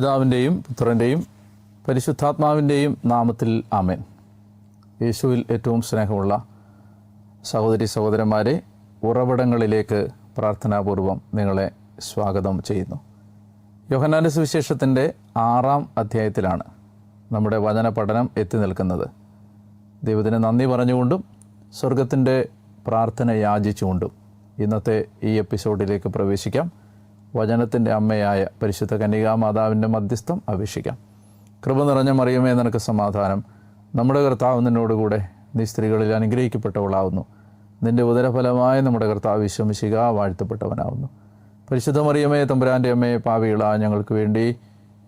പിതാവിന്റെയും പുത്രന്റെയും പരിശുദ്ധാത്മാവിന്റെയും നാമത്തിൽ ആമേൻ. യേശുവിൽ ഏറ്റവും സ്നേഹമുള്ള സഹോദരി സഹോദരന്മാരെ ഉറവിടങ്ങളിലേക്ക് പ്രാർത്ഥനാപൂർവം നിങ്ങളെ സ്വാഗതം ചെയ്യുന്നു. യോഹനാന്റെ സുവിശേഷത്തിന്റെ ആറാം അധ്യായത്തിലാണ് നമ്മുടെ വചന പഠനം എത്തി നിൽക്കുന്നത്. ദൈവത്തിന് നന്ദി പറഞ്ഞുകൊണ്ടും സ്വർഗത്തിന്റെ പ്രാർത്ഥന യാചിച്ചുകൊണ്ടും ഇന്നത്തെ ഈ എപ്പിസോഡിലേക്ക് പ്രവേശിക്കാം. വചനത്തിന്റെ അമ്മയായ പരിശുദ്ധ കന്യകാ മാതാവിന്റെ മധ്യസ്ഥം അപേക്ഷിക്കാം. കൃപ നിറഞ്ഞ മറിയമേ നിനക്ക് സമാധാനം. നമ്മുടെ കർത്താവ് നിന്നോടുകൂടെ നീ സ്ത്രീകളിൽ അനുഗ്രഹിക്കപ്പെട്ടവളാവുന്നു. നിന്റെ ഉദരഫലമായ നമ്മുടെ കർത്താവ് വിശ്വമിശിക വാഴ്ത്തപ്പെട്ടവനാവുന്നു. പരിശുദ്ധ മറിയമേ തമ്പുരാന്റെ അമ്മയെ പാവികള ഞങ്ങൾക്ക് വേണ്ടി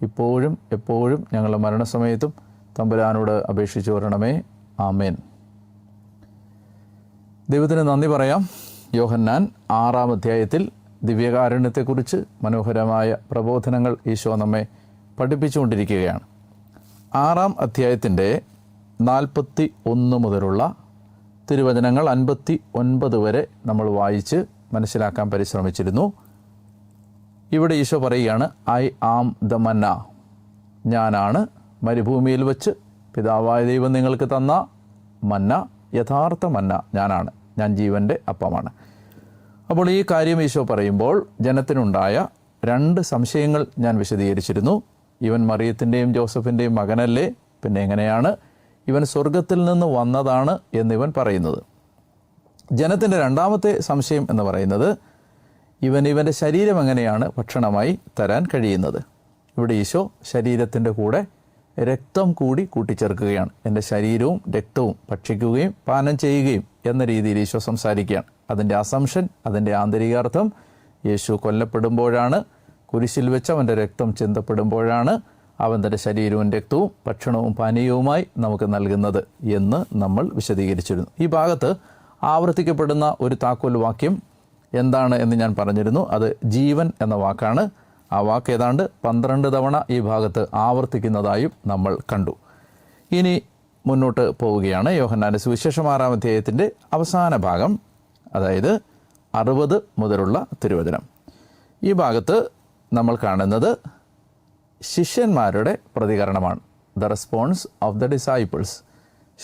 ഇപ്പോഴും എപ്പോഴും ഞങ്ങളുടെ മരണസമയത്തും തമ്പുരാനോട് അപേക്ഷിച്ചു വരണമേ. ആമേൻ. ദൈവത്തിന് നന്ദി പറയാം. യോഹന്നാൻ ആറാം അധ്യായത്തിൽ ദിവ്യകാരുണ്യത്തെക്കുറിച്ച് മനോഹരമായ പ്രബോധനങ്ങൾ ഈശോ നമ്മെ പഠിപ്പിച്ചുകൊണ്ടിരിക്കുകയാണ്. ആറാം അധ്യായത്തിന്റെ നാൽപ്പത്തി ഒന്ന് മുതലുള്ള തിരുവചനങ്ങൾ അൻപത്തി ഒൻപത് വരെ നമ്മൾ വായിച്ച് മനസ്സിലാക്കാൻ പരിശ്രമിച്ചിരുന്നു. ഇവിടെ ഈശോ പറയുകയാണ് ഐ ആം ദ മന്ന. ഞാനാണ്. മരുഭൂമിയിൽ വച്ച് പിതാവായ ദൈവം നിങ്ങൾക്ക് തന്ന മന്ന യഥാർത്ഥ മന്ന ഞാനാണ്. ഞാൻ ജീവന്റെ അപ്പമാണ്. അപ്പോൾ ഈ കാര്യം ഈശോ പറയുമ്പോൾ ജനത്തിനുണ്ടായ രണ്ട് സംശയങ്ങൾ ഞാൻ വിശദീകരിച്ചിരുന്നു. ഇവൻ മറിയത്തിന്റെയും ജോസഫിന്റെയും മകനല്ലേ? പിന്നെ എങ്ങനെയാണ് ഇവൻ സ്വർഗത്തിൽ നിന്ന് വന്നതാണ് എന്നിവൻ പറയുന്നത്. ജനത്തിന്റെ രണ്ടാമത്തെ സംശയം എന്ന് പറയുന്നത് ഇവൻ ഇവന്റെ ശരീരം എങ്ങനെയാണ് ഭക്ഷണമായി തരാൻ കഴിയുന്നത്? ഇവിടെ ഈശോ ശരീരത്തിന്റെ കൂടെ രക്തം കൂടി കൂട്ടിച്ചേർക്കുകയാണ്. എന്റെ ശരീരവും രക്തവും ഭക്ഷിക്കുകയും പാനം ചെയ്യുകയും എന്ന രീതിയിൽ ഈശോ സംസാരിക്കുകയാണ്. അതിന്റെ അസംഷൻ അതിന്റെ ആന്തരികാർത്ഥം. യേശു കൊല്ലപ്പെടുമ്പോഴാണ് കുരിശിൽ വെച്ച് അവന്റെ രക്തം ചിന്തപ്പെടുമ്പോഴാണ് അവൻ തന്റെ ശരീരവും രക്തവും ഭക്ഷണവും പാനീയവുമായി നമുക്ക് നൽകുന്നത് എന്ന് നമ്മൾ വിശദീകരിച്ചിരുന്നു. ഈ ഭാഗത്ത് ആവർത്തിക്കപ്പെടുന്ന ഒരു താക്കോൽ വാക്യം എന്താണ് എന്ന് ഞാൻ പറഞ്ഞിരുന്നു. അത് ജീവൻ എന്ന വാക്കാണ്. ആ വാക്ക് ഏതാണ്ട് പന്ത്രണ്ട് തവണ ഈ ഭാഗത്ത് ആവർത്തിക്കുന്നതായും നമ്മൾ കണ്ടു. ഇനി മുന്നോട്ട് പോവുകയാണ്. യോഹന്നാന്റെ സുവിശേഷം ആറാം അധ്യായത്തിന്റെ അവസാന ഭാഗം. അതായത് അറുപത് മുതലുള്ള തിരുവചനം. ഈ ഭാഗത്ത് നമ്മൾ കാണുന്നത് ശിഷ്യന്മാരുടെ പ്രതികരണമാണ്. The response of the disciples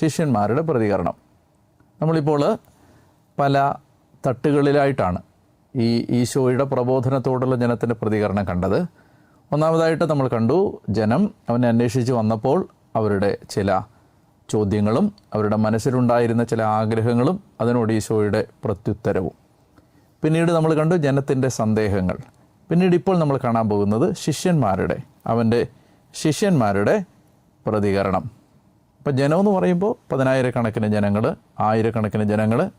ശിഷ്യന്മാരുടെ പ്രതികരണം. നമ്മളിപ്പോൾ പല തട്ടുകളിലായിട്ടാണ് ഈ ഈശോയുടെ പ്രബോധനത്തോടുള്ള ജനത്തിന്റെ പ്രതികരണം കണ്ടത്. ഒന്നാമതായിട്ട് നമ്മൾ കണ്ടു ജനം അവനെ അന്വേഷിച്ച് വന്നപ്പോൾ അവരുടെ ചില ചോദ്യങ്ങളും അവരുടെ മനസ്സിലുണ്ടായിരുന്ന ചില ആഗ്രഹങ്ങളും അതിനോട് ഈശോയുടെ പ്രത്യുത്തരവും. പിന്നീട് നമ്മൾ കണ്ടു ജനത്തിന്റെ സന്ദേഹങ്ങൾ. പിന്നീട് ഇപ്പോൾ നമ്മൾ കാണാൻ പോകുന്നത് ശിഷ്യന്മാരുടെ അവന്റെ ശിഷ്യന്മാരുടെ പ്രതികരണം. ഇപ്പം ജനമെന്ന് പറയുമ്പോൾ പതിനായിരക്കണക്കിന് ജനങ്ങൾ ആയിരക്കണക്കിന് ജനങ്ങൾ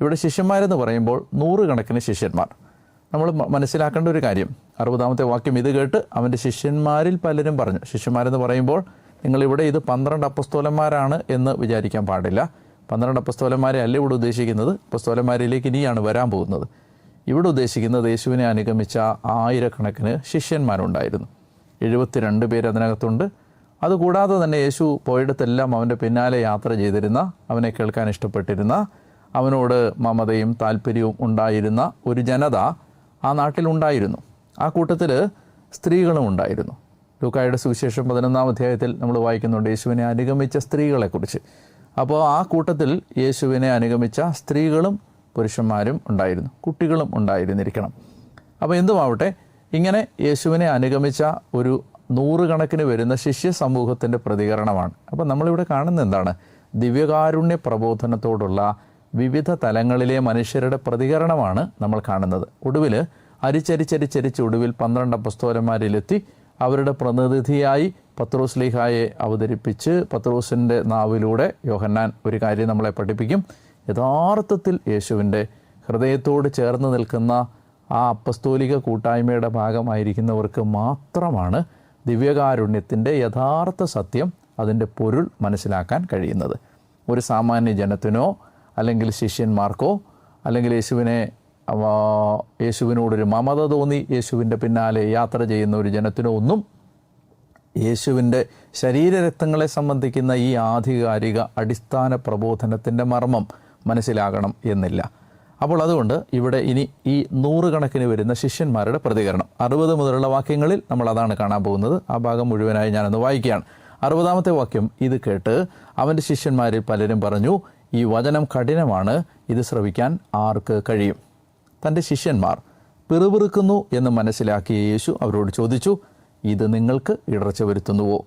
ഇവിടെ ശിഷ്യന്മാരെന്ന് പറയുമ്പോൾ നൂറുകണക്കിന് ശിഷ്യന്മാർ. നമ്മൾ മനസ്സിലാക്കേണ്ട ഒരു കാര്യം. അറുപതാമത്തെ വാക്യം ഇത് കേട്ട് അവന്റെ ശിഷ്യന്മാരിൽ പലരും പറഞ്ഞു. ശിഷ്യന്മാരെന്ന് പറയുമ്പോൾ നിങ്ങളിവിടെ ഇത് പന്ത്രണ്ട് അപ്പസ്തോലന്മാരാണ് എന്ന് വിചാരിക്കാൻ പാടില്ല. പന്ത്രണ്ട് അപ്പസ്തോലന്മാരെ അല്ല ഇവിടെ ഉദ്ദേശിക്കുന്നത്. അപ്പസ്തോലന്മാരിലേക്ക് ഇനിയാണ് വരാൻ പോകുന്നത്. ഇവിടെ ഉദ്ദേശിക്കുന്നത് യേശുവിനെ അനുഗമിച്ച ആയിരക്കണക്കിന് ശിഷ്യന്മാരുണ്ടായിരുന്നു. എഴുപത്തിരണ്ട് പേര് അതിനകത്തുണ്ട്. അതുകൂടാതെ തന്നെ യേശു പോയിടത്തെല്ലാം അവന്റെ പിന്നാലെ യാത്ര ചെയ്തിരുന്ന അവനെ കേൾക്കാൻ ഇഷ്ടപ്പെട്ടിരുന്ന അവനോട് മമതയും താല്പര്യവും ഉണ്ടായിരുന്ന ഒരു ജനത ആ നാട്ടിലുണ്ടായിരുന്നു. ആ കൂട്ടത്തിൽ സ്ത്രീകളും ഉണ്ടായിരുന്നു. ലൂക്കായുടെ സുവിശേഷം പതിനൊന്നാം അധ്യായത്തിൽ നമ്മൾ വായിക്കുന്നുണ്ട്. യേശുവിനെ അനുഗമിച്ച സ്ത്രീകളെക്കുറിച്ച്. അപ്പോൾ ആ കൂട്ടത്തിൽ യേശുവിനെ അനുഗമിച്ച സ്ത്രീകളും പുരുഷന്മാരും ഉണ്ടായിരുന്നു. കുട്ടികളും ഉണ്ടായിരുന്നിരിക്കണം. അപ്പോൾ എന്തുമാവട്ടെ ഇങ്ങനെ യേശുവിനെ അനുഗമിച്ച ഒരു നൂറുകണക്കിന് വരുന്ന ശിഷ്യ സമൂഹത്തിന്റെ പ്രതികരണമാണ്. അപ്പോൾ നമ്മളിവിടെ കാണുന്നത് എന്താണ്? ദിവ്യകാരുണ്യ പ്രബോധനത്തോടുള്ള വിവിധ തലങ്ങളിലെ മനുഷ്യരുടെ പ്രതികരണമാണ് നമ്മൾ കാണുന്നത്. ഒടുവിൽ അരിച്ചരിച്ചരിച്ചരിച്ച് ഒടുവിൽ പന്ത്രണ്ട് അപ്പസ്തോലന്മാരിലെത്തി അവരുടെ പ്രതിനിധിയായി പത്രോസ് ലീഹായെ അവതരിപ്പിച്ച് പത്രോസിന്റെ നാവിലൂടെ യോഹന്നാൻ ഒരു കാര്യം നമ്മളെ പഠിപ്പിക്കും. യഥാർത്ഥത്തിൽ യേശുവിന്റെ ഹൃദയത്തോട് ചേർന്ന് നിൽക്കുന്ന ആ അപ്പസ്തോലിക കൂട്ടായ്മയുടെ ഭാഗമായിരിക്കുന്നവർക്ക് മാത്രമാണ് ദിവ്യകാരുണ്യത്തിന്റെ യഥാർത്ഥ സത്യം അതിന്റെ പൊരുൾ മനസ്സിലാക്കാൻ കഴിയുന്നത്. ഒരു സാമാന്യ ജനത്തിനോ അല്ലെങ്കിൽ ശിഷ്യന്മാർക്കോ അല്ലെങ്കിൽ യേശുവിനെ യേശുവിനോടൊരു മമത തോന്നി യേശുവിന്റെ പിന്നാലെ യാത്ര ചെയ്യുന്ന ഒരു ജനത്തിനോ ഒന്നും യേശുവിന്റെ ശരീരരക്തങ്ങളെ സംബന്ധിക്കുന്ന ഈ ആധികാരിക അടിസ്ഥാന പ്രബോധനത്തിന്റെ മർമ്മം മനസ്സിലാകണം എന്നില്ല. അപ്പോൾ അതുകൊണ്ട് ഇവിടെ ഇനി ഈ നൂറുകണക്കിന് വരുന്ന ശിഷ്യന്മാരുടെ പ്രതികരണം. അറുപത് മുതലുള്ള വാക്യങ്ങളിൽ നമ്മൾ അതാണ് കാണാൻ പോകുന്നത്. ആ ഭാഗം മുഴുവനായി ഞാനൊന്ന് വായിക്കുകയാണ്. അറുപതാമത്തെ വാക്യം ഇത് കേട്ട് അവന്റെ ശിഷ്യന്മാരിൽ പലരും പറഞ്ഞു ഈ വചനം കഠിനമാണ് ഇത് ശ്രവിക്കാൻ ആർക്ക് കഴിയും? തന്റെ ശിഷ്യന്മാർ പിറുപിറുക്കുന്നു എന്ന് മനസ്സിലാക്കിയ യേശു അവരോട് ചോദിച്ചു ഇത് നിങ്ങൾക്ക് ഇടർച്ച വരുത്തുന്നുവോ?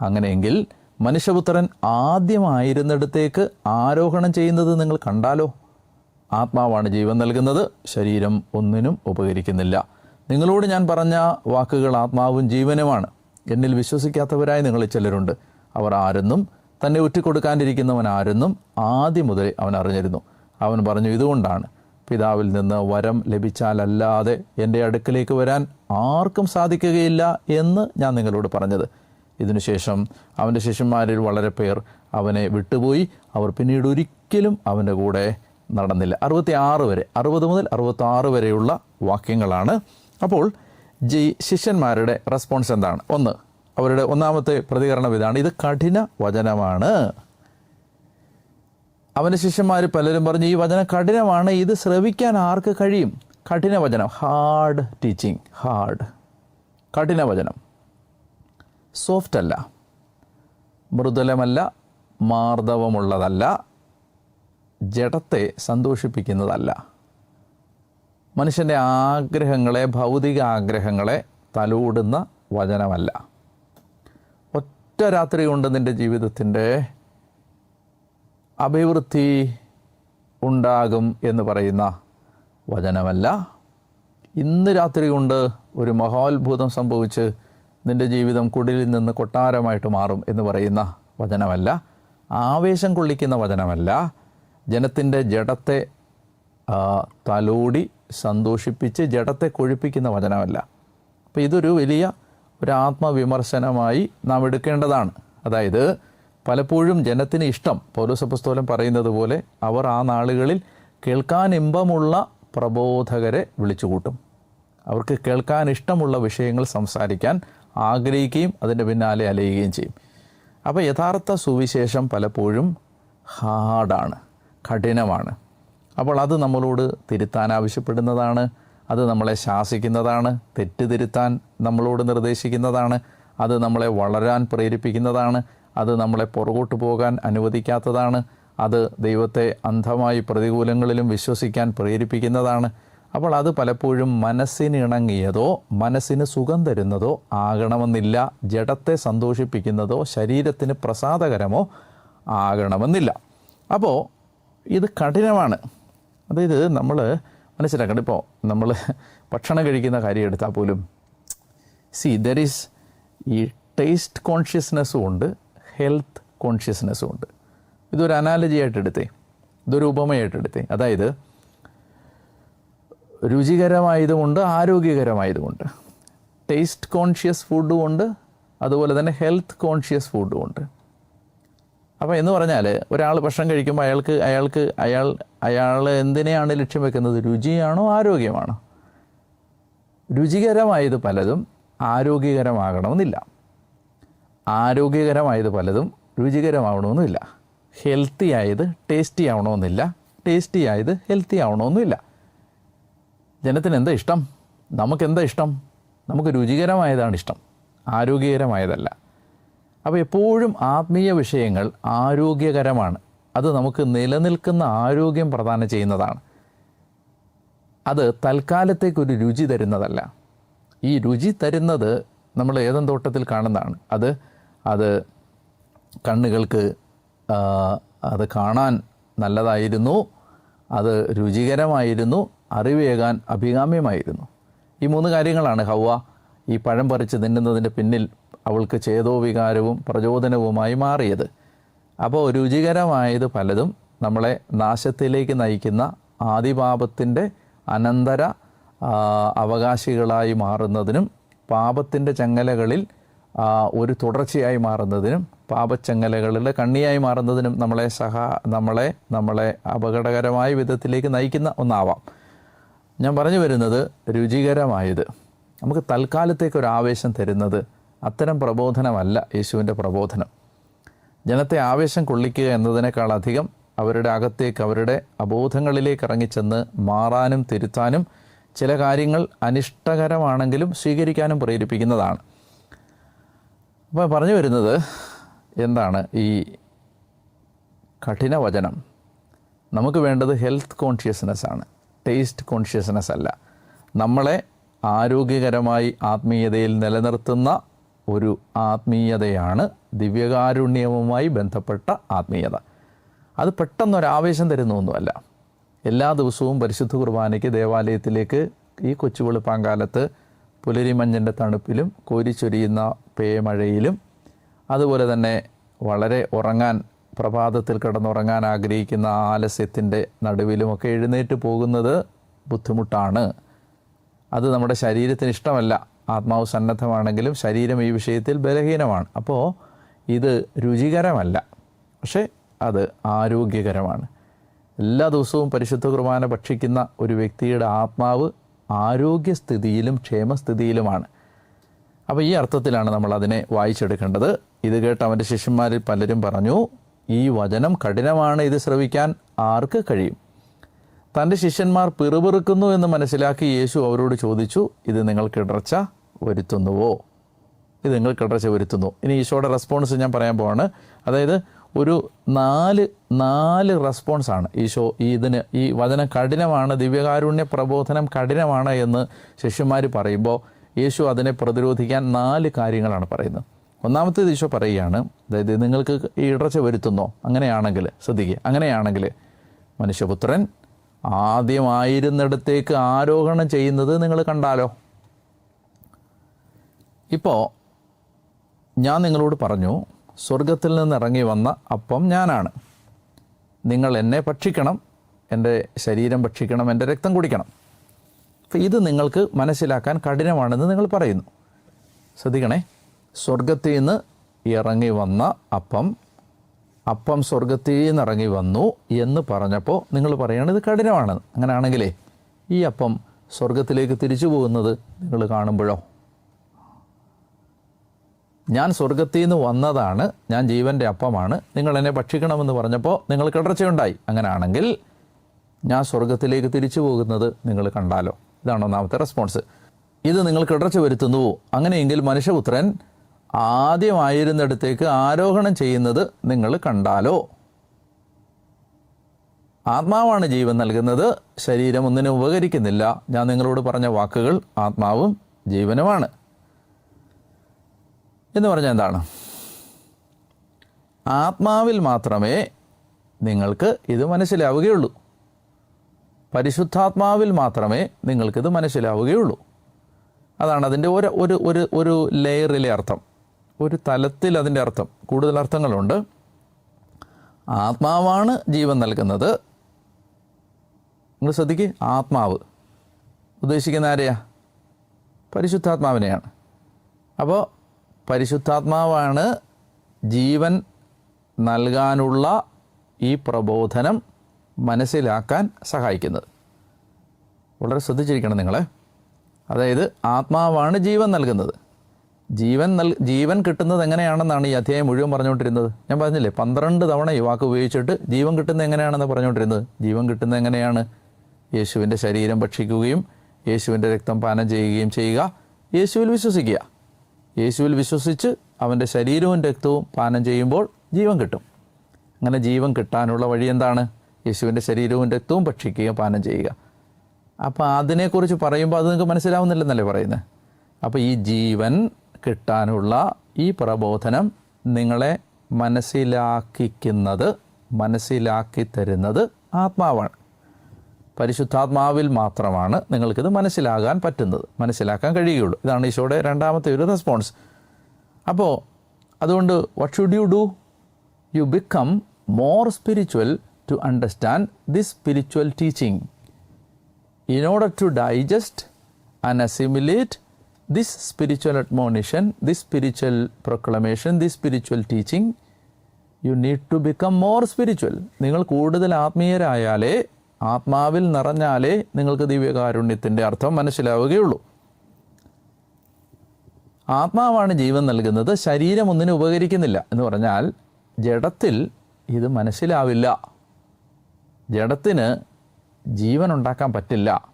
അങ്ങനെയെങ്കിൽ മനുഷ്യപുത്രൻ ആദ്യമായിരുന്നിടത്തേക്ക് ആരോഹണം ചെയ്യുന്നത് നിങ്ങൾ കണ്ടാലോ? ആത്മാവാണ് ജീവൻ നൽകുന്നത് ശരീരം ഒന്നിനും ഉപകരിക്കുന്നില്ല. നിങ്ങളോട് ഞാൻ പറഞ്ഞ വാക്കുകൾ ആത്മാവും ജീവനുമാണ്. എന്നിൽ വിശ്വസിക്കാത്തവരായി നിങ്ങൾ ചിലരുണ്ട്. അവർ ആരെന്നും തന്നെ ഉറ്റിക്കൊടുക്കാണ്ടിരിക്കുന്നവൻ ആരെന്നും ആദ്യം മുതൽ അവൻ അറിഞ്ഞിരുന്നു. അവൻ പറഞ്ഞു ഇതുകൊണ്ടാണ് പിതാവിൽ നിന്ന് വരം ലഭിച്ചാലല്ലാതെ എന്റെ അടുക്കലേക്ക് വരാൻ ആർക്കും സാധിക്കുകയില്ല എന്ന് ഞാൻ നിങ്ങളോട് പറഞ്ഞത്. ഇതിനുശേഷം അവന്റെ ശിഷ്യന്മാരിൽ വളരെ പേർ അവനെ വിട്ടുപോയി. അവർ പിന്നീട് ഒരിക്കലും അവന്റെ കൂടെ നടന്നില്ല. അറുപത്തി ആറ് വരെ അറുപത് മുതൽ അറുപത്തി ആറ് വരെയുള്ള വാക്യങ്ങളാണ്. അപ്പോൾ ജി ശിഷ്യന്മാരുടെ റെസ്പോൺസ് എന്താണ്? ഒന്ന് അവരുടെ ഒന്നാമത്തെ പ്രതികരണം ഇതാണ്. ഇത് കഠിന വചനമാണ്. അവന്റെ ശിഷ്യന്മാർ പലരും പറഞ്ഞു ഈ വചനം കഠിനമാണ് ഇത് ശ്രവിക്കാൻ ആർക്ക് കഴിയും? കഠിന വചനം ഹാർഡ് ടീച്ചിങ് ഹാർഡ് കഠിന വചനം സോഫ്റ്റ് അല്ല മൃദുലമല്ല മാർദ്ദവമുള്ളതല്ല ജഡത്തെ സന്തോഷിപ്പിക്കുന്നതല്ല. മനുഷ്യന്റെ ആഗ്രഹങ്ങളെ ഭൗതിക ആഗ്രഹങ്ങളെ തലോടുന്ന വചനമല്ല. ഒറ്റ രാത്രി കൊണ്ട് നിന്റെ ജീവിതത്തിന്റെ അഭിവൃദ്ധി ഉണ്ടാകും എന്ന് പറയുന്ന വചനമല്ല. ഇന്ന് രാത്രി കൊണ്ട് ഒരു മഹോത്ഭുതം സംഭവിച്ച് നിന്റെ ജീവിതം കുടിലിൽ നിന്ന് കൊട്ടാരമായിട്ട് മാറും എന്ന് പറയുന്ന വചനമല്ല. ആവേശം കൊള്ളിക്കുന്ന വചനമല്ല. ജനത്തിന്റെ ജഡത്തെ തലോടി സന്തോഷിപ്പിച്ച് ജഡത്തെ കൊഴിപ്പിക്കുന്ന വചനമല്ല. അപ്പോൾ ഇതൊരു വലിയ ഒരു ആത്മവിമർശനമായി നാം എടുക്കേണ്ടതാണ്. അതായത് പലപ്പോഴും ജനത്തിന് ഇഷ്ടം പൗലോസപ്പസ്തോലം പറയുന്നത് പോലെ അവർ ആ നാളുകളിൽ കേൾക്കാൻ ഇമ്പമുള്ള പ്രബോധകരെ വിളിച്ചുകൂട്ടും. അവർക്ക് കേൾക്കാൻ ഇഷ്ടമുള്ള വിഷയങ്ങൾ സംസാരിക്കാൻ ആഗ്രഹിക്കുകയും അതിന്റെ പിന്നാലെ അലയുകയും ചെയ്യും. അപ്പോൾ യഥാർത്ഥ സുവിശേഷം പലപ്പോഴും ഹാർഡാണ് കഠിനമാണ്. അപ്പോൾ അത് നമ്മളോട് തിരുത്താൻ ആവശ്യപ്പെടുന്നതാണ് അത് നമ്മളെ ശാസിക്കുന്നതാണ് തെറ്റ് തിരുത്താൻ നമ്മളോട് നിർദ്ദേശിക്കുന്നതാണ് അത് നമ്മളെ വളരാൻ പ്രേരിപ്പിക്കുന്നതാണ് അത് നമ്മളെ പുറകോട്ട് പോകാൻ അനുവദിക്കാത്തതാണ്. അത് ദൈവത്തെ അന്ധമായി പ്രതികൂലങ്ങളിലും വിശ്വസിക്കാൻ പ്രേരിപ്പിക്കുന്നതാണ്. അപ്പോൾ അത് പലപ്പോഴും മനസ്സിന് ഇണങ്ങിയതോ മനസ്സിന് സുഖം തരുന്നതോ ആകണമെന്നില്ല. ജഡത്തെ സന്തോഷിപ്പിക്കുന്നതോ ശരീരത്തിന് പ്രസാദകരമോ ആകണമെന്നില്ല. അപ്പോൾ ഇത് കഠിനമാണ്. അതായത് നമ്മൾ മനസ്സിലാക്കണം. ഇപ്പോൾ നമ്മൾ ഭക്ഷണം കഴിക്കുന്ന കാര്യം എടുത്താൽ പോലും സി ദർ ഈസ് ഈ ടേസ്റ്റ് കോൺഷ്യസ്നെസ്സും ഉണ്ട്. ഹെൽത്ത് കോൺഷ്യസ്നെസ്സും ഉണ്ട്. ഇതൊരു അനാലജി ആയിട്ട് എടുത്തേ. ഇതൊരു ഉപമയായിട്ടെടുത്തേ അതായത് രുചികരമായതുമുണ്ട് ആരോഗ്യകരമായതുമുണ്ട്. ടേസ്റ്റ് കോൺഷ്യസ് ഫുഡും ഉണ്ട് അതുപോലെ തന്നെ ഹെൽത്ത് കോൺഷ്യസ് ഫുഡും ഉണ്ട് അപ്പോൾ എന്ന് പറഞ്ഞാൽ ഒരാൾ ഭക്ഷണം കഴിക്കുമ്പോൾ അയാൾക്ക് അയാൾക്ക് അയാൾ അയാൾ എന്തിനെയാണ് ലക്ഷ്യം വെക്കുന്നത്? രുചിയാണോ ആരോഗ്യമാണോ? രുചികരമായത് പലതും ആരോഗ്യകരമാകണമെന്നില്ല. ആരോഗ്യകരമായത് പലതും രുചികരമാവണമെന്നില്ല ഹെൽത്തി ആയത് ടേസ്റ്റി ആവണമെന്നില്ല ടേസ്റ്റി ആയത് ഹെൽത്തി ആവണമെന്നില്ല ജനത്തിന് എന്താ ഇഷ്ടം നമുക്കെന്താ ഇഷ്ടം നമുക്ക് രുചികരമായതാണ് ഇഷ്ടം ആരോഗ്യകരമായതല്ല. അപ്പോൾ എപ്പോഴും ആത്മീയ വിഷയങ്ങൾ ആരോഗ്യകരമാണ്. അത് നമുക്ക് നിലനിൽക്കുന്ന ആരോഗ്യം പ്രദാനം ചെയ്യുന്നതാണ്. അത് തൽക്കാലത്തേക്കൊരു രുചി തരുന്നതല്ല. ഈ രുചി തരുന്നത് നമ്മൾ ഏതൻ തോട്ടത്തിൽ കാണുന്നതാണ്. അത് അത് കണ്ണുകൾക്ക് അത് കാണാൻ നല്ലതായിരുന്നു അത് രുചികരമായിരുന്നു അറിവേകാൻ അഭികാമ്യമായിരുന്നു. ഈ മൂന്ന് കാര്യങ്ങളാണ് ഹൗവ ഈ പഴം പറിച്ച് തിന്നുന്നതിന്റെ പിന്നിൽ അവൾക്ക് ചേതോ വികാരവും പ്രചോദനവുമായി മാറിയത്. അപ്പോൾ രുചികരമായത് പലതും നമ്മളെ നാശത്തിലേക്ക് നയിക്കുന്ന ആദിപാപത്തിന്റെ അനന്തര അവകാശികളായി മാറുന്നതിനും പാപത്തിന്റെ ചങ്ങലകളിൽ ഒരു തുടർച്ചയായി മാറുന്നതിനും പാപച്ചങ്ങലകളുടെ കണ്ണിയായി മാറുന്നതിനും നമ്മളെ സഹ നമ്മളെ നമ്മളെ അപകടകരമായ വിധത്തിലേക്ക് നയിക്കുന്ന ഒന്നാവാം. ഞാൻ പറഞ്ഞു വരുന്നത് രുചികരമായത്. നമുക്ക് തൽക്കാലത്തേക്ക് ഒരു ആവേശം തരുന്നത് അത്തരം പ്രബോധനമല്ല യേശുവിന്റെ പ്രബോധനം. ജനത്തെ ആവേശം കൊള്ളിക്കുക എന്നതിനേക്കാൾ അധികം അവരുടെ അകത്തേക്ക് അവരുടെ അബോധങ്ങളിലേക്ക് ഇറങ്ങിച്ചെന്ന് മാറാനും തിരുത്താനും ചില കാര്യങ്ങൾ അനിഷ്ടകരമാണെങ്കിലും സ്വീകരിക്കാനും പ്രേരിപ്പിക്കുന്നതാണ്. അപ്പോൾ പറഞ്ഞു വരുന്നത് എന്താണ് ഈ കഠിനവചനം നമുക്ക് വേണ്ടത് ഹെൽത്ത് കോൺഷ്യസ്നെസ് ആണ്. ടേസ്റ്റ് കോൺഷ്യസ്നെസ് അല്ല. നമ്മളെ ആരോഗ്യകരമായി ആത്മീയതയിൽ നിലനിർത്തുന്ന ഒരു ആത്മീയതയാണ് ദിവ്യകാരുണ്യവുമായി ബന്ധപ്പെട്ട ആത്മീയത. അത് പെട്ടെന്നൊരാവേശം തരുന്നൊന്നുമല്ല. എല്ലാ ദിവസവും പരിശുദ്ധ കുർബാനയ്ക്ക് ദേവാലയത്തിലേക്ക് ഈ കൊച്ചുവെളുപ്പാങ്കാലത്ത് പുലരിമഞ്ഞിന്റെ തണുപ്പിലും കോരിച്ചൊരിയുന്ന പേമഴയിലും അതുപോലെ തന്നെ വളരെ ഉറങ്ങാൻ പ്രഭാതത്തിൽ കിടന്നുറങ്ങാൻ ആഗ്രഹിക്കുന്ന ആലസ്യത്തിന്റെ നടുവിലുമൊക്കെ എഴുന്നേറ്റ് പോകുന്നത് ബുദ്ധിമുട്ടാണ്. അത് നമ്മുടെ ശരീരത്തിന് ഇഷ്ടമല്ല. ആത്മാവ് സന്നദ്ധമാണെങ്കിലും ശരീരം ഈ വിഷയത്തിൽ ബലഹീനമാണ്. അപ്പോൾ ഇത് രുചികരമല്ല. പക്ഷേ അത് ആരോഗ്യകരമാണ്. എല്ലാ ദിവസവും പരിശുദ്ധ കുർബാന ഭക്ഷിക്കുന്ന ഒരു വ്യക്തിയുടെ ആത്മാവ് ആരോഗ്യസ്ഥിതിയിലും ക്ഷേമസ്ഥിതിയിലുമാണ്. അപ്പോൾ ഈ അർത്ഥത്തിലാണ് നമ്മൾ അതിനെ വായിച്ചെടുക്കേണ്ടത്. ഇത് കേട്ട് അവന്റെ ശിഷ്യന്മാരിൽ പലരും പറഞ്ഞു ഈ വചനം കഠിനമാണ് ഇത് ശ്രവിക്കാൻ ആർക്ക് കഴിയും? തന്റെ ശിഷ്യന്മാർ പിറുപിറുക്കുന്നു എന്ന് മനസ്സിലാക്കി യേശു അവരോട് ചോദിച്ചു ഇത് നിങ്ങൾക്ക് ഇടർച്ച വരുത്തുന്നുവോ? ഇത് നിങ്ങൾക്ക് ഇടർച്ച വരുത്തുന്നു. ഇനി ഈശോയുടെ റെസ്പോൺസ് ഞാൻ പറയാൻ പോവാണ്. അതായത് ഒരു നാല് നാല് റെസ്പോൺസാണ് ഈശോ ഈ ഇതിന് ഈ വചനം കഠിനമാണ് ദിവ്യകാരുണ്യ പ്രബോധനം കഠിനമാണ് എന്ന് ശിഷ്യന്മാർ പറയുമ്പോൾ യേശു അതിനെ പ്രതിരോധിക്കാൻ നാല് കാര്യങ്ങളാണ് പറയുന്നത്. ഒന്നാമത്തേത് ഈശോ പറയുകയാണ് അതായത് നിങ്ങൾക്ക് ഈ ഇടർച്ച വരുത്തുന്നോ? അങ്ങനെയാണെങ്കിൽ ശ്രദ്ധിക്കുക അങ്ങനെയാണെങ്കിൽ മനുഷ്യപുത്രൻ ആദ്യമായിരുന്നിടത്തേക്ക് ആരോഹണം ചെയ്യുന്നത് നിങ്ങൾ കണ്ടാലോ? ഇപ്പോൾ ഞാൻ നിങ്ങളോട് പറഞ്ഞു സ്വർഗത്തിൽ നിന്ന് ഇറങ്ങി വന്ന അപ്പം ഞാനാണ്. നിങ്ങൾ എന്നെ ഭക്ഷിക്കണം എന്റെ ശരീരം ഭക്ഷിക്കണം എന്റെ രക്തം കുടിക്കണം. അപ്പോൾ ഇത് നിങ്ങൾക്ക് മനസ്സിലാക്കാൻ കഠിനമാണെന്ന് നിങ്ങൾ പറയുന്നു. ശ്രദ്ധിക്കണേ സ്വർഗത്തിൽ നിന്ന് ഇറങ്ങി വന്ന അപ്പം അപ്പം സ്വർഗത്തിൽ നിന്ന് ഇറങ്ങി വന്നു എന്ന് പറഞ്ഞപ്പോൾ നിങ്ങൾ പറയുകയാണ് ഇത് കഠിനമാണ് അങ്ങനെയാണെങ്കിലേ ഈ അപ്പം സ്വർഗത്തിലേക്ക് തിരിച്ചു പോകുന്നത് നിങ്ങൾ കാണുമ്പോഴോ? ഞാൻ സ്വർഗത്തിൽ നിന്ന് വന്നതാണ് ഞാൻ ജീവന്റെ അപ്പമാണ് നിങ്ങൾ എന്നെ ഭക്ഷിക്കണമെന്ന് പറഞ്ഞപ്പോൾ നിങ്ങൾ കിടർച്ചയുണ്ടായി അങ്ങനെയാണെങ്കിൽ ഞാൻ സ്വർഗത്തിലേക്ക് തിരിച്ചു പോകുന്നത് നിങ്ങൾ കണ്ടാലോ. ഇതാണ് ഒന്നാമത്തെ റെസ്പോൺസ് ഇത് നിങ്ങൾ കിടർച്ച വരുത്തുന്നു അങ്ങനെയെങ്കിൽ മനുഷ്യപുത്രൻ ആദ്യമായിരുന്നിടത്തേക്ക് ആരോഹണം ചെയ്യുന്നത് നിങ്ങൾ കണ്ടാലോ. ആത്മാവാണ് ജീവൻ നൽകുന്നത് ശരീരം ഒന്നിനും ഉപകരിക്കുന്നില്ല. ഞാൻ നിങ്ങളോട് പറഞ്ഞ വാക്കുകൾ ആത്മാവും ജീവനുമാണ്. എന്ന് പറഞ്ഞാൽ എന്താണ്? ആത്മാവിൽ മാത്രമേ നിങ്ങൾക്ക് ഇത് മനസ്സിലാവുകയുള്ളൂ. പരിശുദ്ധാത്മാവിൽ മാത്രമേ നിങ്ങൾക്കിത് മനസ്സിലാവുകയുള്ളൂ. അതാണ് അതിന്റെ ഒരു ഒരു ഒരു ഒരു ലെയറിലെ അർത്ഥം. ഒരു തലത്തിൽ അതിന്റെ അർത്ഥം. കൂടുതൽ അർത്ഥങ്ങളുണ്ട്. ആത്മാവാണ് ജീവൻ നൽകുന്നത്. നിങ്ങൾ ശ്രദ്ധിക്കുക ആത്മാവ്. ഉദ്ദേശിക്കുന്ന ആരെയാ? പരിശുദ്ധാത്മാവിനെയാണ്. അപ്പോൾ പരിശുദ്ധാത്മാവാണ് ജീവൻ നൽകാനുള്ള ഈ പ്രബോധനം മനസ്സിലാക്കാൻ സഹായിക്കുന്നത്. വളരെ ശ്രദ്ധിച്ചിരിക്കണം നിങ്ങളെ. അതായത് ആത്മാവാണ് ജീവൻ നൽകുന്നത്. ജീവൻ നൽ ജീവൻ കിട്ടുന്നത് എങ്ങനെയാണെന്നാണ് ഈ അധ്യായം മുഴുവൻ പറഞ്ഞുകൊണ്ടിരുന്നത്? ഞാൻ പറഞ്ഞില്ലേ പന്ത്രണ്ട് തവണ ഈ വാക്ക് ഉപയോഗിച്ചിട്ട് ജീവൻ കിട്ടുന്നത് എങ്ങനെയാണെന്ന് പറഞ്ഞുകൊണ്ടിരുന്നത്? ജീവൻ കിട്ടുന്നത് എങ്ങനെയാണ്? യേശുവിന്റെ ശരീരം ഭക്ഷിക്കുകയും യേശുവിന്റെ രക്തം പാനം ചെയ്യുകയും ചെയ്യുക യേശുവിൽ വിശ്വസിക്കുക. യേശുവിൽ വിശ്വസിച്ച് അവന്റെ ശരീരവും രക്തവും പാനം ചെയ്യുമ്പോൾ ജീവൻ കിട്ടും. അങ്ങനെ ജീവൻ കിട്ടാനുള്ള വഴി എന്താണ്? യേശുവിന്റെ ശരീരവും രക്തവും ഭക്ഷിക്കുകയും പാനം ചെയ്യുക. അപ്പോൾ അതിനെക്കുറിച്ച് പറയുമ്പോൾ അത് നിങ്ങൾക്ക് മനസ്സിലാവുന്നില്ലെന്നല്ലേ പറയുന്നത്? അപ്പോൾ ഈ ജീവൻ കിട്ടാനുള്ള ഈ പ്രബോധനം നിങ്ങളെ മനസ്സിലാക്കിക്കുന്നത് മനസ്സിലാക്കി തരുന്നത് ആത്മാവാണ്. പരിശുദ്ധാത്മാവിൽ മാത്രമാണ് നിങ്ങൾക്കിത് മനസ്സിലാകാൻ പറ്റുന്നത്. മനസ്സിലാക്കാൻ കഴിയുകയുള്ളൂ. ഇതാണ് ഈശോയുടെ രണ്ടാമത്തെ ഒരു റെസ്പോൺസ് അപ്പോൾ അതുകൊണ്ട് what should you do you become more spiritual to understand this spiritual teaching in order to digest and assimilate this spiritual admonition this spiritual proclamation this spiritual teaching you need to become more spiritual നിങ്ങൾ കൂടുതൽ ആത്മീയരായാലേ ആത്മാവിൽ നിറഞ്ഞാലേ നിങ്ങൾക്ക് ദിവ്യകാരുണ്യത്തിന്റെ അർത്ഥം മനസ്സിലാവുകയുള്ളൂ. ആത്മാവാണ് ജീവൻ നൽകുന്നത് ശരീരം ഒന്നിനും ഉപകരിക്കുന്നില്ല എന്ന് പറഞ്ഞാൽ ജഡത്തിൽ ഇത് മനസ്സിലാവില്ല. ജഡത്തിന് ജീവൻ ഉണ്ടാക്കാൻ പറ്റില്ല.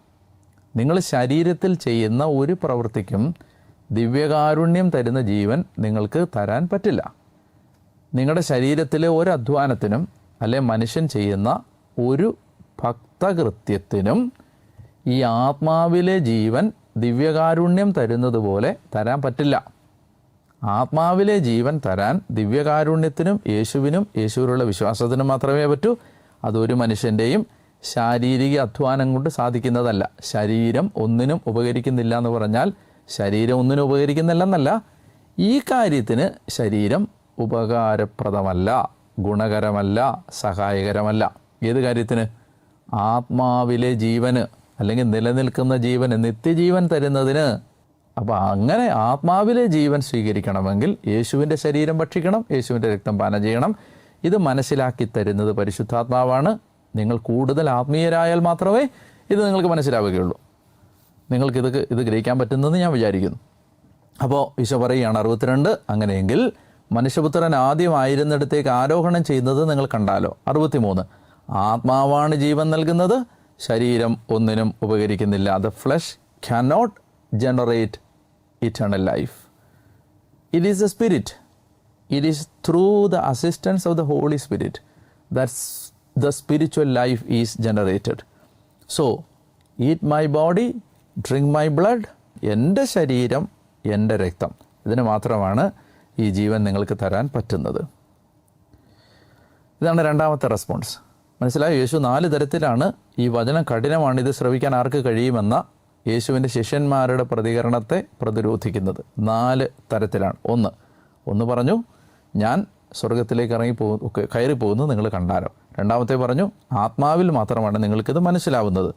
നിങ്ങൾ ശരീരത്തിൽ ചെയ്യുന്ന ഒരു പ്രവൃത്തിക്കും ദിവ്യകാരുണ്യം തരുന്ന ജീവൻ നിങ്ങൾക്ക് തരാൻ പറ്റില്ല. നിങ്ങളുടെ ശരീരത്തിലെ ഒരു അധ്വാനത്തിനും അല്ലെ മനുഷ്യൻ ചെയ്യുന്ന ഒരു ഭക്തകൃത്യത്തിനും ഈ ആത്മാവിലെ ജീവൻ ദിവ്യകാരുണ്യം തരുന്നത് പോലെ തരാൻ പറ്റില്ല. ആത്മാവിലെ ജീവൻ തരാൻ ദിവ്യകാരുണ്യത്തിനും യേശുവിനും യേശുവിലുള്ള വിശ്വാസത്തിനും മാത്രമേ പറ്റൂ. അതൊരു മനുഷ്യന്റെയും ശാരീരിക അധ്വാനം കൊണ്ട് സാധിക്കുന്നതല്ല. ശരീരം ഒന്നിനും ഉപകരിക്കുന്നില്ല എന്ന് പറഞ്ഞാൽ ശരീരം ഒന്നിനും ഉപകരിക്കുന്നില്ലെന്നല്ല. ഈ കാര്യത്തിന് ശരീരം ഉപകാരപ്രദമല്ല ഗുണകരമല്ല സഹായകരമല്ല. ഏത് കാര്യത്തിന്? ആത്മാവിലെ ജീവന് അല്ലെങ്കിൽ നിലനിൽക്കുന്ന ജീവന് നിത്യജീവൻ തരുന്നതിന് അപ്പോൾ അങ്ങനെ ആത്മാവിലെ ജീവൻ സ്വീകരിക്കണമെങ്കിൽ യേശുവിന്റെ ശരീരം ഭക്ഷിക്കണം യേശുവിന്റെ രക്തം പാനം ചെയ്യണം. ഇത് മനസ്സിലാക്കി തരുന്നത് പരിശുദ്ധാത്മാവാണ്. നിങ്ങൾ കൂടുതൽ ആത്മീയരായാൽ മാത്രമേ ഇത് നിങ്ങൾക്ക് മനസ്സിലാവുകയുള്ളൂ. നിങ്ങൾക്കിത് ഇത് ഗ്രഹിക്കാൻ പറ്റുന്നെന്ന് ഞാൻ വിചാരിക്കുന്നു. അപ്പോൾ ഈശോ പറയുകയാണ് അറുപത്തിരണ്ട് അങ്ങനെയെങ്കിൽ മനുഷ്യപുത്രൻ ആദ്യമായിരുന്നിടത്തേക്ക് ആരോഹണം ചെയ്യുന്നത് നിങ്ങൾ കണ്ടാലോ? അറുപത്തിമൂന്ന്. ആത്മാവാണ് ജീവൻ നൽകുന്നത്. ശരീരം ഒന്നിനും ഉപകരിക്കുന്നില്ല. The flesh cannot generate eternal life it is a spirit it is through the assistance of the Holy Spirit that's the spiritual life is generated so eat my body drink my blood എന്റെ ശരീരം എന്റെ രക്തം. ഇതിന് മാത്രമാണ് ഈ ജീവൻ നിങ്ങൾക്ക് തരാൻ പറ്റുന്നത്. ഇതാണ് രണ്ടാമത്തെ റെസ്പോൺസ് മനസ്സിലായോ? യേശു നാല് തരത്തിലാണ് ഈ വചനം കഠിനമാണ്. ഇത് ശ്രവിക്കാൻ ആർക്ക് കഴിയുമെന്ന യേശുവിന്റെ ശിഷ്യന്മാരുടെ പ്രതികരണത്തെ പ്രതിരോധിക്കുന്നത്. നാല് തരത്തിലാണ്. ഒന്ന് ഒന്ന് പറഞ്ഞു ഞാൻ സ്വർഗത്തിലേക്ക് ഇറങ്ങി പോ കയറി പോകുന്നത് നിങ്ങൾ കണ്ടാലോ. രണ്ടാമത്തെ പറഞ്ഞു ആത്മാവിൽ മാത്രമാണ് നിങ്ങൾക്കിത് മനസ്സിലാവുന്നത്.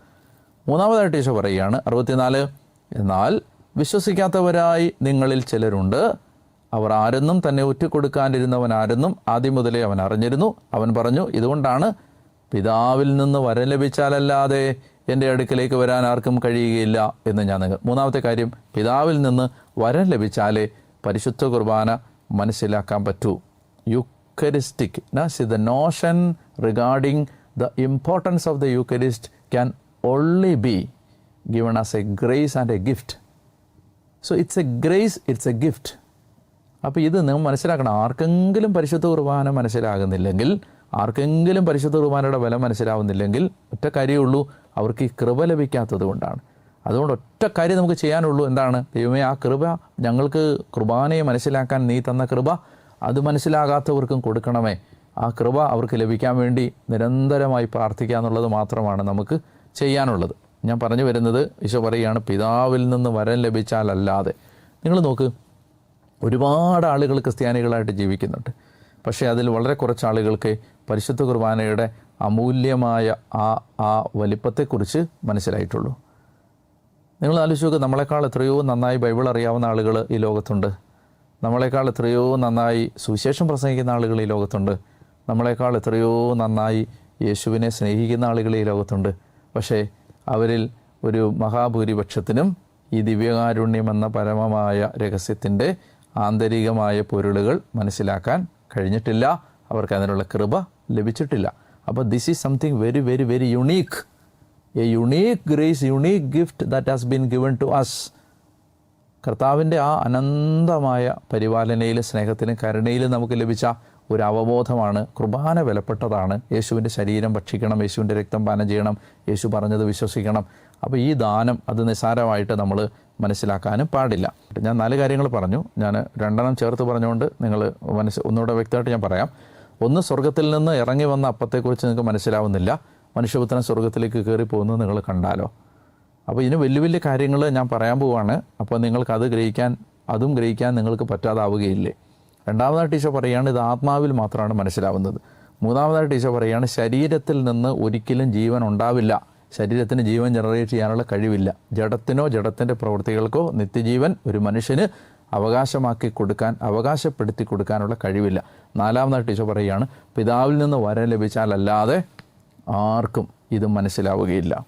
മൂന്നാമതായിട്ട് ഈശോ പറയുകയാണ് അറുപത്തിനാല് എന്നാൽ വിശ്വസിക്കാത്തവരായി നിങ്ങളിൽ ചിലരുണ്ട്. അവർ ആരെന്നും തന്നെ ഒറ്റിക്കൊടുക്കാനിരുന്നവൻ ആരെന്നും ആദ്യം മുതലേ അവൻ അറിഞ്ഞിരുന്നു. അവൻ പറഞ്ഞു ഇതുകൊണ്ടാണ് പിതാവിൽ നിന്ന് വരം ലഭിച്ചാലല്ലാതെ എന്റെ അടുക്കലേക്ക് വരാൻ ആർക്കും കഴിയുകയില്ല എന്ന് ഞാൻ നിങ്ങൾ മൂന്നാമത്തെ കാര്യം പിതാവിൽ നിന്ന് വരം ലഭിച്ചാലേ പരിശുദ്ധ കുർബാന മനസ്സിലാക്കാൻ പറ്റൂ. Eucharistic see the notion regarding the importance of the Eucharist can only be given as a grace and a gift so it's a grace it's a gift അപ്പോൾ ഇത് നിങ്ങൾ മനസ്സിലാക്കണം. ആർക്കെങ്കിലും പരിശുദ്ധ കുർബാന മനസ്സിലാകുന്നില്ലെങ്കിൽ ആർക്കെങ്കിലും പരിശുദ്ധ കുർബാനയുടെ ബലം മനസ്സിലാവുന്നില്ലെങ്കിൽ ഒറ്റ കാര്യമുള്ളൂ അവർക്ക് ഈ കൃപ ലഭിക്കാത്തത് കൊണ്ടാണ്. അതുകൊണ്ട് ഒറ്റ കാര്യം നമുക്ക് ചെയ്യാനുള്ളൂ എന്താണ്? ദൈവമേ ആ കൃപ ഞങ്ങൾക്ക് കുർബാനയെ മനസ്സിലാക്കാൻ നീ തന്ന കൃപ അത് മനസ്സിലാകാത്തവർക്കും കൊടുക്കണമേ. ആ കൃപ അവർക്ക് ലഭിക്കാൻ വേണ്ടി നിരന്തരമായി പ്രാർത്ഥിക്കുക എന്നുള്ളത് മാത്രമാണ് നമുക്ക് ചെയ്യാനുള്ളത്. ഞാൻ പറഞ്ഞു വരുന്നത് ഈശോ പറയുകയാണ് പിതാവിൽ നിന്ന് വരം ലഭിച്ചാലല്ലാതെ നിങ്ങൾ നോക്ക് ഒരുപാട് ആളുകൾ ക്രിസ്ത്യാനികളായിട്ട് ജീവിക്കുന്നുണ്ട്. പക്ഷേ അതിൽ വളരെ കുറച്ച് ആളുകൾക്ക് പരിശുദ്ധ കുർബാനയുടെ അമൂല്യമായ ആ ആ വലിപ്പത്തെക്കുറിച്ച് മനസ്സിലായിട്ടുള്ളൂ. നിങ്ങൾ ആലോചിച്ച് നോക്കുക നമ്മളെക്കാൾ എത്രയോ നന്നായി ബൈബിൾ അറിയാവുന്ന ആളുകൾ ഈ ലോകത്തുണ്ട്. നമ്മളെക്കാൾ എത്രയോ നന്നായി സുവിശേഷം പ്രസംഗിക്കുന്ന ആളുകൾ ഈ ലോകത്തുണ്ട്. നമ്മളെക്കാൾ എത്രയോ നന്നായി യേശുവിനെ സ്നേഹിക്കുന്ന ആളുകൾ ഈ ലോകത്തുണ്ട്. പക്ഷേ അവരിൽ ഒരു മഹാഭൂരിപക്ഷത്തിനും ഈ ദിവ്യകാരുണ്യം എന്ന പരമമായ രഹസ്യത്തിന്റെ ആന്തരികമായ പൊരുളുകൾ മനസ്സിലാക്കാൻ കഴിഞ്ഞിട്ടില്ല. അവർക്ക് അതിനുള്ള കൃപ ലഭിച്ചിട്ടില്ല. അപ്പോൾ this is something very very very unique a unique grace unique gift that has been given to us കർത്താവിന്റെ ആ അനന്തമായ പരിപാലനയിലും സ്നേഹത്തിലും കരുണയിലും നമുക്ക് ലഭിച്ച ഒരു അവബോധമാണ്. കുർബാന വിലപ്പെട്ടതാണ്. യേശുവിന്റെ ശരീരം ഭക്ഷിക്കണം യേശുവിന്റെ രക്തം പാനം ചെയ്യണം യേശു പറഞ്ഞത് വിശ്വസിക്കണം. അപ്പോൾ ഈ ദാനം അത് നിസ്സാരമായിട്ട് നമ്മൾ മനസ്സിലാക്കാനും പാടില്ല. ഞാൻ നാല് കാര്യങ്ങൾ പറഞ്ഞു. ഞാൻ രണ്ടെണ്ണം ചേർത്ത് പറഞ്ഞുകൊണ്ട് നിങ്ങൾ മനസ്സ് ഒന്നുകൂടെ വ്യക്തമായിട്ട് ഞാൻ പറയാം. ഒന്ന് സ്വർഗത്തിൽ നിന്ന് ഇറങ്ങി വന്ന അപ്പത്തെക്കുറിച്ച് നിങ്ങൾക്ക് മനസ്സിലാവുന്നില്ല. മനുഷ്യപുത്രൻ സ്വർഗത്തിലേക്ക് കയറി പോകുന്നത് നിങ്ങൾ കണ്ടാലോ? അപ്പോൾ ഇതിന് വലിയ വലിയ കാര്യങ്ങൾ ഞാൻ പറയാൻ പോവാണ്. അപ്പോൾ നിങ്ങൾക്ക് അത് ഗ്രഹിക്കാൻ അതും ഗ്രഹിക്കാൻ നിങ്ങൾക്ക് പറ്റാതാവുകയില്ലേ? രണ്ടാമതായിട്ട് ഈശോ പറയുകയാണ് ഇത് ആത്മാവിൽ മാത്രമാണ് മനസ്സിലാവുന്നത്. മൂന്നാമതായിട്ട് ഈശോ പറയുകയാണ് ശരീരത്തിൽ നിന്ന് ഒരിക്കലും ജീവൻ ഉണ്ടാവില്ല. ശരീരത്തിന് ജീവൻ ജനറേറ്റ് ചെയ്യാനുള്ള കഴിവില്ല. ജഡത്തിനോ ജഡത്തിന്റെ പ്രവൃത്തികൾക്കോ നിത്യജീവൻ ഒരു മനുഷ്യന് അവകാശമാക്കി കൊടുക്കാൻ അവകാശപ്പെടുത്തി കൊടുക്കാനുള്ള കഴിവില്ല. നാലാമതായിട്ട് ഈശോ പറയുകയാണ് പിതാവിൽ നിന്ന് വരം ലഭിച്ചാലല്ലാതെ ആർക്കും ഇത് മനസ്സിലാവുകയില്ല.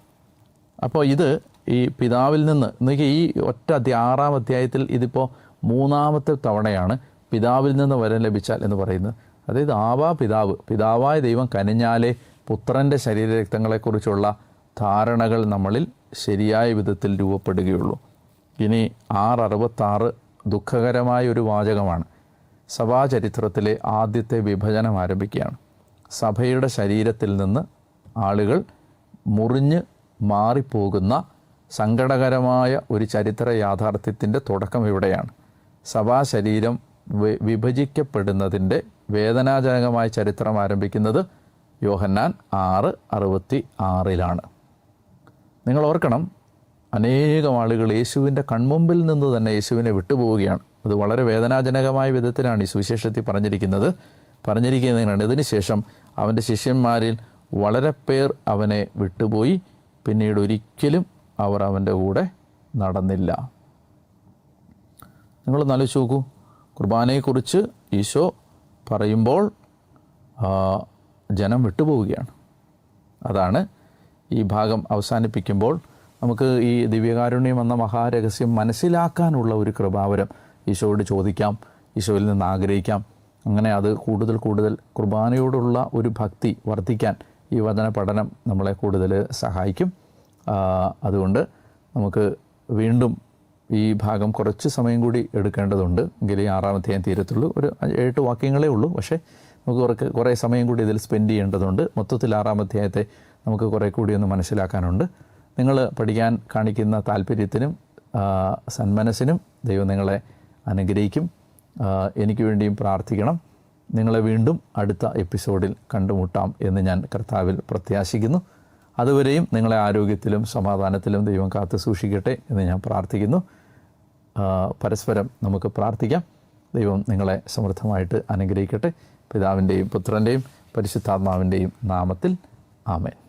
അപ്പോൾ ഇത് ഈ പിതാവിൽ നിന്ന് എന്നൊക്കെ ഈ ഒറ്റ അധ്യായ ആറാം അധ്യായത്തിൽ ഇതിപ്പോൾ മൂന്നാമത്തെ തവണയാണ് പിതാവിൽ നിന്ന് വരം ലഭിച്ചാൽ എന്ന് പറയുന്നത്. അതായത് ആവാ പിതാവ് പിതാവായ ദൈവം കനിഞ്ഞാലേ പുത്രന്റെ ശരീരരക്തങ്ങളെക്കുറിച്ചുള്ള ധാരണകൾ നമ്മളിൽ ശരിയായ വിധത്തിൽ രൂപപ്പെടുകയുള്ളൂ. ഇനി ആറ് അറുപത്താറ് ദുഃഖകരമായ ഒരു വാചകമാണ്. സഭാചരിത്രത്തിലെ ആദ്യത്തെ വിഭജനം ആരംഭിക്കുകയാണ്. സഭയുടെ ശരീരത്തിൽ നിന്ന് ആളുകൾ മുറിഞ്ഞ് മാറിപ്പോകുന്ന സങ്കടകരമായ ഒരു ചരിത്ര യാഥാർത്ഥ്യത്തിന്റെ തുടക്കം ഇവിടെയാണ്. സഭാ ശരീരം വി- വിഭജിക്കപ്പെടുന്നതിന്റെ വേദനാജനകമായ ചരിത്രം ആരംഭിക്കുന്നത് യോഹന്നാൻ ആറ് അറുപത്തി ആറിലാണ്. നിങ്ങൾ ഓർക്കണം അനേകം ആളുകൾ യേശുവിന്റെ കൺമുമ്പിൽ നിന്ന് തന്നെ യേശുവിനെ വിട്ടുപോവുകയാണ്. അത് വളരെ വേദനാജനകമായ വിധത്തിലാണ് ഈ സുവിശേഷത്തിൽ പറഞ്ഞിരിക്കുന്നത്. പറഞ്ഞിരിക്കുന്നതിനാണ്. ഇതിന് ശേഷം അവന്റെ ശിഷ്യന്മാരിൽ വളരെ പേർ അവനെ വിട്ടുപോയി. പിന്നീട് ഒരിക്കലും അവർ അവന്റെ കൂടെ നടന്നില്ല. നിങ്ങൾ ആലോചിച്ച് നോക്കൂ. കുർബാനയെക്കുറിച്ച് ഈശോ പറയുമ്പോൾ ജനം വിട്ടുപോവുകയാണ്. അതാണ് ഈ ഭാഗം അവസാനിപ്പിക്കുമ്പോൾ നമുക്ക് ഈ ദിവ്യകാരുണ്യം എന്ന മഹാരഹസ്യം മനസ്സിലാക്കാനുള്ള ഒരു കൃപാവരം ഈശോയോട് ചോദിക്കാം ഈശോയിൽ നിന്ന് ആഗ്രഹിക്കാം. അങ്ങനെ അത് കൂടുതൽ കൂടുതൽ കുർബാനയോടുള്ള ഒരു ഭക്തി വർദ്ധിക്കാൻ ഈ വചന പഠനം നമ്മളെ കൂടുതൽ സഹായിക്കും. അതുകൊണ്ട് നമുക്ക് വീണ്ടും ഈ ഭാഗം കുറച്ച് സമയം കൂടി എടുക്കേണ്ടതുണ്ട്. എങ്കിലേ ആറാമത്തെ ഞാൻ തീരത്തുള്ളൂ. ഒരു എട്ട് വാക്യങ്ങളേ ഉള്ളൂ. പക്ഷേ നമുക്ക് കുറേ കുറേ സമയം കൂടി ഇതിൽ സ്പെൻഡ് ചെയ്യേണ്ടതുണ്ട്. മൊത്തത്തിൽ ആറാം അധ്യായത്തെ നമുക്ക് കുറേ കൂടി ഒന്ന് മനസ്സിലാക്കാനുണ്ട്. നിങ്ങൾ പഠിക്കാൻ കാണിക്കുന്ന താല്പര്യത്തിനും സന്മനസ്സിനും ദൈവം നിങ്ങളെ അനുഗ്രഹിക്കും. എനിക്ക് വേണ്ടിയും പ്രാർത്ഥിക്കണം. നിങ്ങളെ വീണ്ടും അടുത്ത എപ്പിസോഡിൽ കണ്ടുമുട്ടാം എന്ന് ഞാൻ കർത്താവിൽ പ്രത്യാശിക്കുന്നു. അതുവരെയും നിങ്ങളെ ആരോഗ്യത്തിലും സമാധാനത്തിലും ദൈവം കാത്തു സൂക്ഷിക്കട്ടെ എന്ന് ഞാൻ പ്രാർത്ഥിക്കുന്നു. പരസ്പരം നമുക്ക് പ്രാർത്ഥിക്കാം. ദൈവം നിങ്ങളെ സമൃദ്ധമായിട്ട് അനുഗ്രഹിക്കട്ടെ. പിതാവിന്റെയും പുത്രന്റെയും പരിശുദ്ധാത്മാവിന്റെയും നാമത്തിൽ ആമേൻ.